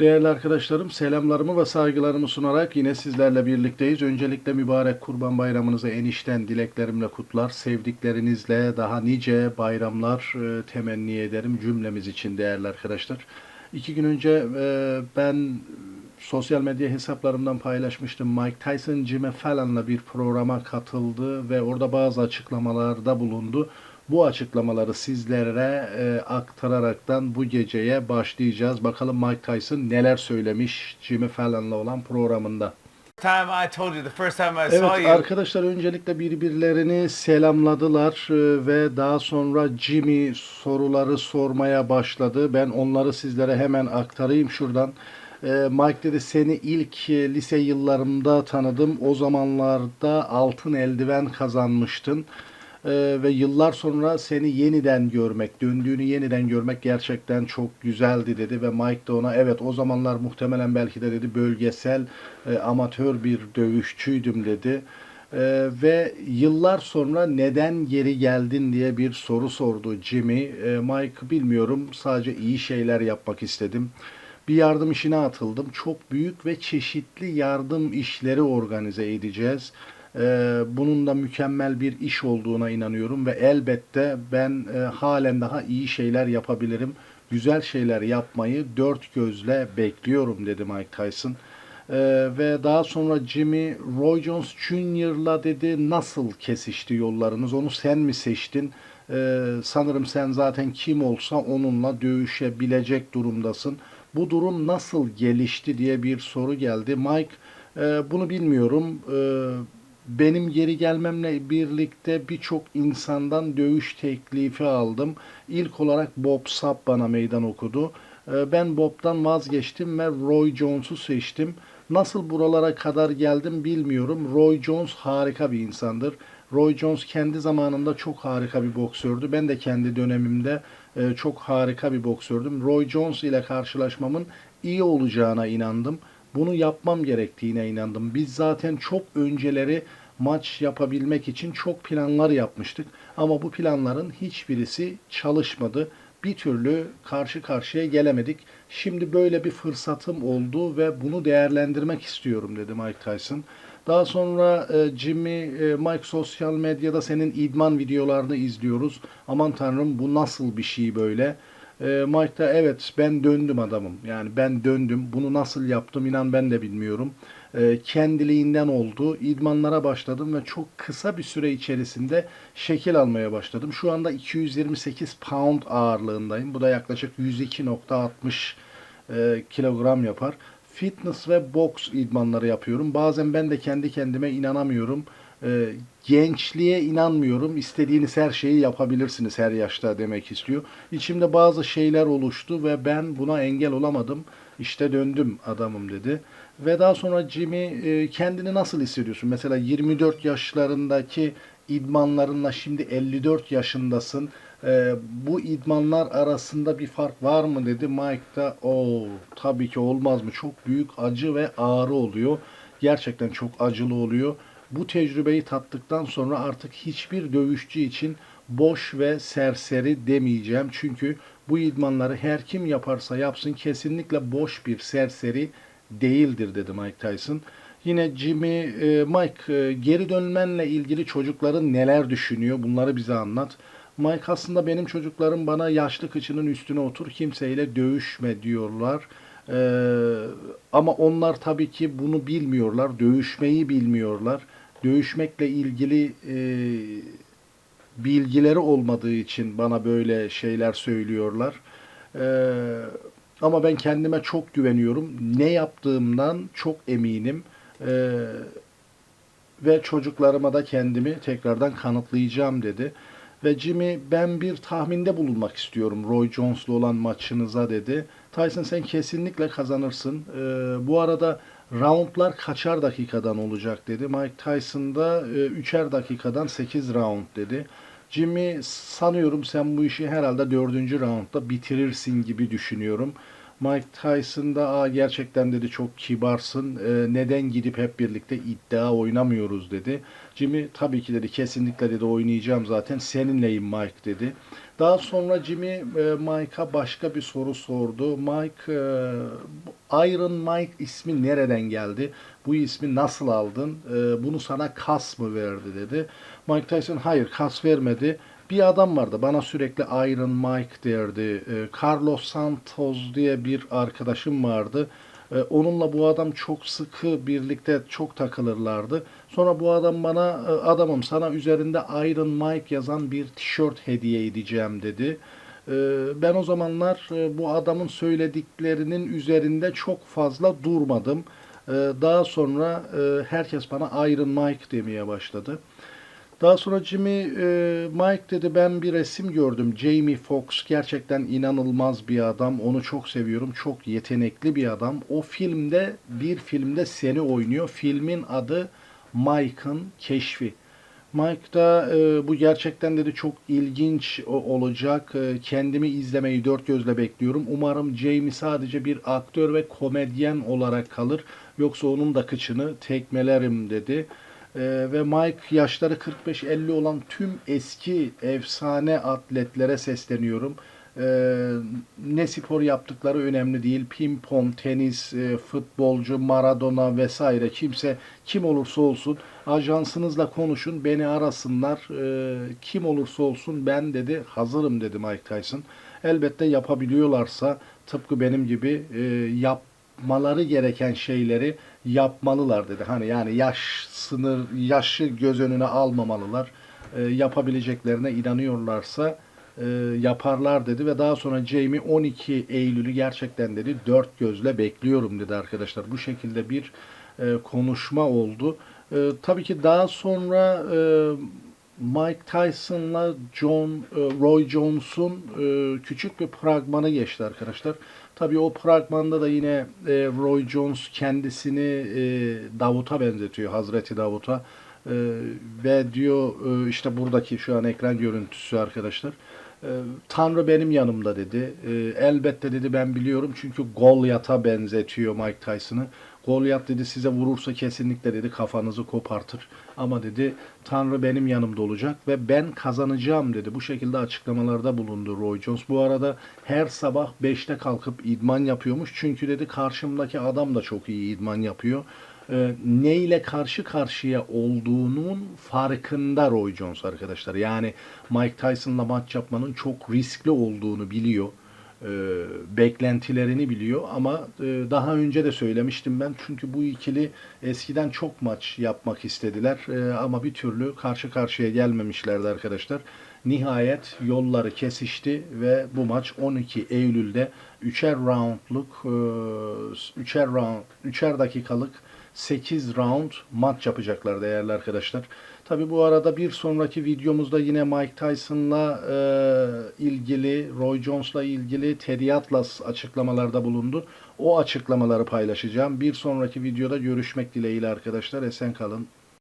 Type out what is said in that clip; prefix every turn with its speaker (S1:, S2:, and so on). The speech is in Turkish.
S1: Değerli arkadaşlarım, selamlarımı ve saygılarımı sunarak yine sizlerle birlikteyiz. Öncelikle mübarek Kurban Bayramınızı enişten dileklerimle kutlar. Sevdiklerinizle daha nice bayramlar e, temenni ederim cümlemiz için değerli arkadaşlar. İki gün önce e, ben sosyal medya hesaplarımdan paylaşmıştım. Mike Tyson Jimmy Fallon'la bir programa katıldı ve orada bazı açıklamalarda bulundu. Bu açıklamaları sizlere e, aktararaktan bu geceye başlayacağız. Bakalım Mike Tyson neler söylemiş Jimmy Fallon'la olan programında. Evet arkadaşlar öncelikle birbirlerini selamladılar e, ve daha sonra Jimmy soruları sormaya başladı. Ben onları sizlere hemen aktarayım şuradan. E, Mike dedi seni ilk e, lise yıllarımda tanıdım. O zamanlarda altın eldiven kazanmıştın. E, ve yıllar sonra seni yeniden görmek, döndüğünü yeniden görmek gerçekten çok güzeldi dedi ve Mike de ona evet o zamanlar muhtemelen belki de dedi bölgesel e, amatör bir dövüşçüydüm dedi. E, ve yıllar sonra neden geri geldin diye bir soru sordu Jimmy. E, Mike bilmiyorum sadece iyi şeyler yapmak istedim. Bir yardım işine atıldım. Çok büyük ve çeşitli yardım işleri organize edeceğiz. Ee, bunun da mükemmel bir iş olduğuna inanıyorum ve elbette ben e, halen daha iyi şeyler yapabilirim. Güzel şeyler yapmayı dört gözle bekliyorum dedi Mike Tyson. Ee, ve daha sonra Jimmy Roy Jones Jr.'la dedi nasıl kesişti yollarınız onu sen mi seçtin? Ee, sanırım sen zaten kim olsa onunla dövüşebilecek durumdasın. Bu durum nasıl gelişti diye bir soru geldi. Mike e, bunu bilmiyorum. E, benim geri gelmemle birlikte birçok insandan dövüş teklifi aldım. İlk olarak Bob Sapp bana meydan okudu. E, ben Bob'dan vazgeçtim ve Roy Jones'u seçtim. Nasıl buralara kadar geldim bilmiyorum. Roy Jones harika bir insandır. Roy Jones kendi zamanında çok harika bir boksördü. Ben de kendi dönemimde e, çok harika bir boksördüm. Roy Jones ile karşılaşmamın iyi olacağına inandım. Bunu yapmam gerektiğine inandım. Biz zaten çok önceleri maç yapabilmek için çok planlar yapmıştık. Ama bu planların hiçbirisi çalışmadı. Bir türlü karşı karşıya gelemedik. Şimdi böyle bir fırsatım oldu ve bunu değerlendirmek istiyorum dedi Mike Tyson. Daha sonra e, Jimmy, e, Mike sosyal medyada senin idman videolarını izliyoruz. Aman tanrım bu nasıl bir şey böyle? E, Mike da evet ben döndüm adamım. Yani ben döndüm. Bunu nasıl yaptım inan ben de bilmiyorum. E, kendiliğinden oldu. İdmanlara başladım ve çok kısa bir süre içerisinde şekil almaya başladım. Şu anda 228 pound ağırlığındayım. Bu da yaklaşık 102.60 e, kilogram yapar fitness ve boks idmanları yapıyorum. Bazen ben de kendi kendime inanamıyorum. Ee, gençliğe inanmıyorum. İstediğiniz her şeyi yapabilirsiniz her yaşta demek istiyor. İçimde bazı şeyler oluştu ve ben buna engel olamadım. İşte döndüm adamım dedi. Ve daha sonra Jimmy e, kendini nasıl hissediyorsun? Mesela 24 yaşlarındaki idmanlarınla şimdi 54 yaşındasın. Ee, bu idmanlar arasında bir fark var mı dedi. Mike da o tabii ki olmaz mı? Çok büyük acı ve ağrı oluyor. Gerçekten çok acılı oluyor. Bu tecrübeyi tattıktan sonra artık hiçbir dövüşçü için boş ve serseri demeyeceğim. Çünkü bu idmanları her kim yaparsa yapsın kesinlikle boş bir serseri değildir dedi Mike Tyson. Yine Jimmy, e, Mike e, geri dönmenle ilgili çocukların neler düşünüyor bunları bize anlat. Mike aslında benim çocuklarım bana yaşlı kıçının üstüne otur kimseyle dövüşme diyorlar. Ee, ama onlar tabii ki bunu bilmiyorlar. Dövüşmeyi bilmiyorlar. Dövüşmekle ilgili e, bilgileri olmadığı için bana böyle şeyler söylüyorlar. Ee, ama ben kendime çok güveniyorum. Ne yaptığımdan çok eminim. Ee, ve çocuklarıma da kendimi tekrardan kanıtlayacağım dedi. Ve Jimmy ben bir tahminde bulunmak istiyorum Roy Jones'la olan maçınıza dedi. Tyson sen kesinlikle kazanırsın. Ee, bu arada roundlar kaçar dakikadan olacak dedi. Mike Tyson da e, üçer dakikadan 8 round dedi. Jimmy sanıyorum sen bu işi herhalde dördüncü roundda bitirirsin gibi düşünüyorum. Mike Tyson da Aa, gerçekten dedi çok kibarsın. Ee, neden gidip hep birlikte iddia oynamıyoruz dedi. Jimmy tabii ki dedi kesinlikle dedi oynayacağım zaten seninleyim Mike dedi. Daha sonra Jimmy e, Mike'a başka bir soru sordu. Mike, e, Iron Mike ismi nereden geldi? Bu ismi nasıl aldın? E, bunu sana kas mı verdi dedi. Mike Tyson hayır kas vermedi. Bir adam vardı bana sürekli Iron Mike derdi. E, Carlos Santos diye bir arkadaşım vardı. E, Onunla bu adam çok sıkı birlikte çok takılırlardı. Sonra bu adam bana e, adamım sana üzerinde Iron Mike yazan bir tişört hediye edeceğim dedi. Ben o zamanlar e, bu adamın söylediklerinin üzerinde çok fazla durmadım. Daha sonra e, herkes bana Iron Mike demeye başladı. Daha sonra Jimmy, e, Mike dedi ben bir resim gördüm. Jamie Foxx gerçekten inanılmaz bir adam. Onu çok seviyorum. Çok yetenekli bir adam. O filmde bir filmde seni oynuyor. Filmin adı Mike'ın Keşfi. Mike da e, bu gerçekten dedi çok ilginç olacak. E, kendimi izlemeyi dört gözle bekliyorum. Umarım Jamie sadece bir aktör ve komedyen olarak kalır. Yoksa onun da kıçını tekmelerim dedi. Ee, ve Mike yaşları 45-50 olan tüm eski efsane atletlere sesleniyorum. Ee, ne spor yaptıkları önemli değil. Pimpon, tenis, e, futbolcu, Maradona vesaire kimse kim olursa olsun ajansınızla konuşun, beni arasınlar. Ee, kim olursa olsun ben dedi hazırım dedi Mike Tyson. Elbette yapabiliyorlarsa tıpkı benim gibi e, yapmaları gereken şeyleri yapmalılar dedi. Hani yani yaş sınır, yaşı göz önüne almamalılar. E, yapabileceklerine inanıyorlarsa e, yaparlar dedi ve daha sonra Jamie 12 Eylül'ü gerçekten dedi dört gözle bekliyorum dedi arkadaşlar. Bu şekilde bir e, konuşma oldu. E, tabii ki daha sonra e, Mike Tyson'la John e, Roy Jones'un e, küçük bir fragmanı geçti arkadaşlar. Tabii o fragmanda da yine e, Roy Jones kendisini e, Davut'a benzetiyor, Hazreti Davut'a. E, ve diyor e, işte buradaki şu an ekran görüntüsü arkadaşlar. E, Tanrı benim yanımda dedi. E, elbette dedi ben biliyorum çünkü Goliath'a benzetiyor Mike Tyson'ı. Goliath dedi size vurursa kesinlikle dedi kafanızı kopartır. Ama dedi Tanrı benim yanımda olacak ve ben kazanacağım dedi. Bu şekilde açıklamalarda bulundu Roy Jones. Bu arada her sabah 5'te kalkıp idman yapıyormuş. Çünkü dedi karşımdaki adam da çok iyi idman yapıyor. Ee, ne ile karşı karşıya olduğunun farkında Roy Jones arkadaşlar. Yani Mike Tyson'la maç yapmanın çok riskli olduğunu biliyor e, beklentilerini biliyor. Ama e, daha önce de söylemiştim ben. Çünkü bu ikili eskiden çok maç yapmak istediler. E, ama bir türlü karşı karşıya gelmemişlerdi arkadaşlar. Nihayet yolları kesişti ve bu maç 12 Eylül'de 3'er roundluk e, 3'er round 3'er dakikalık 8 round maç yapacaklar değerli arkadaşlar. Tabi bu arada bir sonraki videomuzda yine Mike Tyson'la e, ilgili, Roy Jones'la ilgili Teddy Atlas açıklamalarda bulundu. O açıklamaları paylaşacağım. Bir sonraki videoda görüşmek dileğiyle arkadaşlar. Esen kalın.